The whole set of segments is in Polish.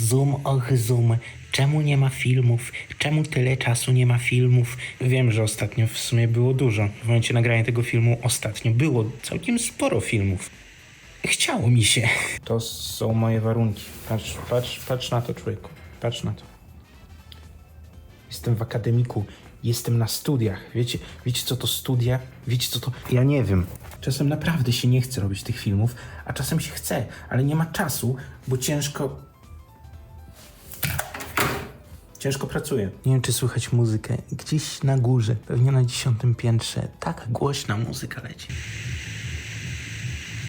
Zoom, och zoom. Czemu nie ma filmów? Czemu tyle czasu nie ma filmów? Wiem, że ostatnio w sumie było dużo. W momencie nagrania tego filmu ostatnio było całkiem sporo filmów. Chciało mi się. To są moje warunki. Patrz, patrz, patrz na to, człowieku. Patrz na to. Jestem w akademiku, jestem na studiach. Wiecie, wiecie co to studia? Wiecie co to... Ja nie wiem. Czasem naprawdę się nie chce robić tych filmów, a czasem się chce, ale nie ma czasu, bo ciężko... Ciężko pracuję. Nie wiem, czy słychać muzykę. Gdzieś na górze, pewnie na dziesiątym piętrze. Tak głośna muzyka leci.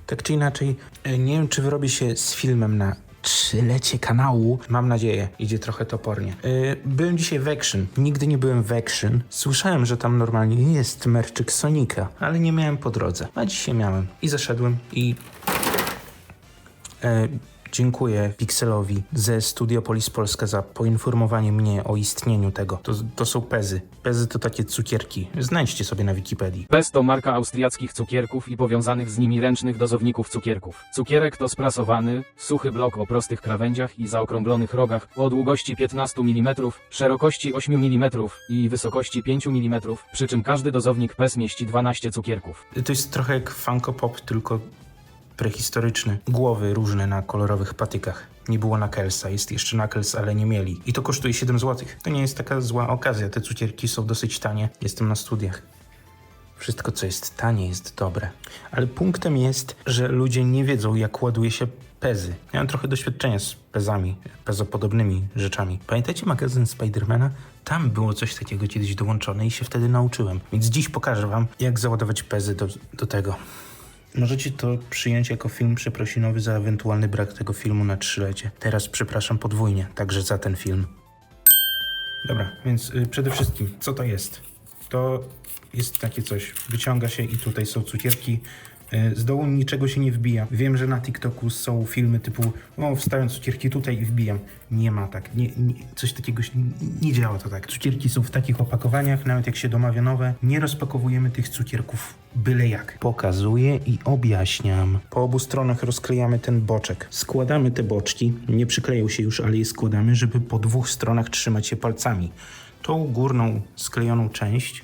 Tak czy inaczej, e, nie wiem, czy wyrobi się z filmem na trzylecie kanału. Mam nadzieję, idzie trochę topornie. E, Byłem dzisiaj w Action. Nigdy nie byłem w Action. Słyszałem, że tam normalnie jest merczyk Sonika, ale nie miałem po drodze. A dzisiaj miałem. I zaszedłem i E, dziękuję Pixelowi ze Studiopolis Polska za poinformowanie mnie o istnieniu tego. To, to są pezy. Pezy to takie cukierki. Znajdźcie sobie na Wikipedii. PES to marka austriackich cukierków i powiązanych z nimi ręcznych dozowników cukierków. Cukierek to sprasowany, suchy blok o prostych krawędziach i zaokrąglonych rogach o długości 15 mm, szerokości 8 mm i wysokości 5 mm, przy czym każdy dozownik PES mieści 12 cukierków. To jest trochę jak Funko Pop, tylko prehistoryczny. Głowy różne na kolorowych patykach. Nie było Knucklesa, jest jeszcze Knuckles, ale nie mieli. I to kosztuje 7 zł. To nie jest taka zła okazja, te cukierki są dosyć tanie. Jestem na studiach. Wszystko, co jest tanie, jest dobre. Ale punktem jest, że ludzie nie wiedzą, jak ładuje się pezy. Ja mam trochę doświadczenia z pezami, pezopodobnymi rzeczami. Pamiętacie magazyn Spidermana? Tam było coś takiego kiedyś dołączone i się wtedy nauczyłem. Więc dziś pokażę wam, jak załadować pezy do, do tego. Możecie to przyjąć jako film przeprosinowy za ewentualny brak tego filmu na trzylecie. Teraz przepraszam podwójnie, także za ten film. Dobra, więc y, przede wszystkim, co to jest? To jest takie coś. Wyciąga się i tutaj są cukierki. Y, Z dołu niczego się nie wbija. Wiem, że na TikToku są filmy typu o, wstawiam cukierki tutaj i wbijam. Nie ma tak. Nie, nie, coś takiego się, nie działa to tak. Cukierki są w takich opakowaniach, nawet jak się domawia nowe. Nie rozpakowujemy tych cukierków byle jak. Pokazuję i objaśniam. Po obu stronach rozklejamy ten boczek. Składamy te boczki. Nie przykleją się już, ale je składamy, żeby po dwóch stronach trzymać się palcami. Tą górną sklejoną część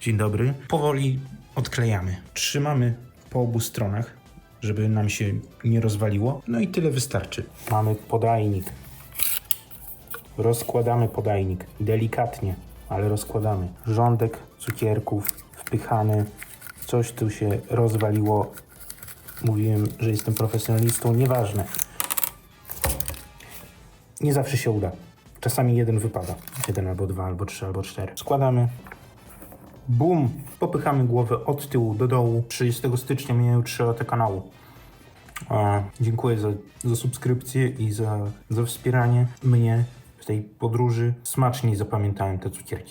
Dzień dobry. Powoli odklejamy. Trzymamy po obu stronach, żeby nam się nie rozwaliło. No i tyle wystarczy. Mamy podajnik. Rozkładamy podajnik. Delikatnie, ale rozkładamy. Rządek cukierków wpychany. Coś tu się rozwaliło. Mówiłem, że jestem profesjonalistą. Nieważne. Nie zawsze się uda. Czasami jeden wypada. Jeden albo dwa, albo trzy, albo cztery. Składamy. Bum! Popychamy głowę od tyłu do dołu. 30 stycznia mijają 3 lata kanału. E, dziękuję za, za subskrypcję i za, za wspieranie mnie w tej podróży. Smacznie zapamiętałem te cukierki.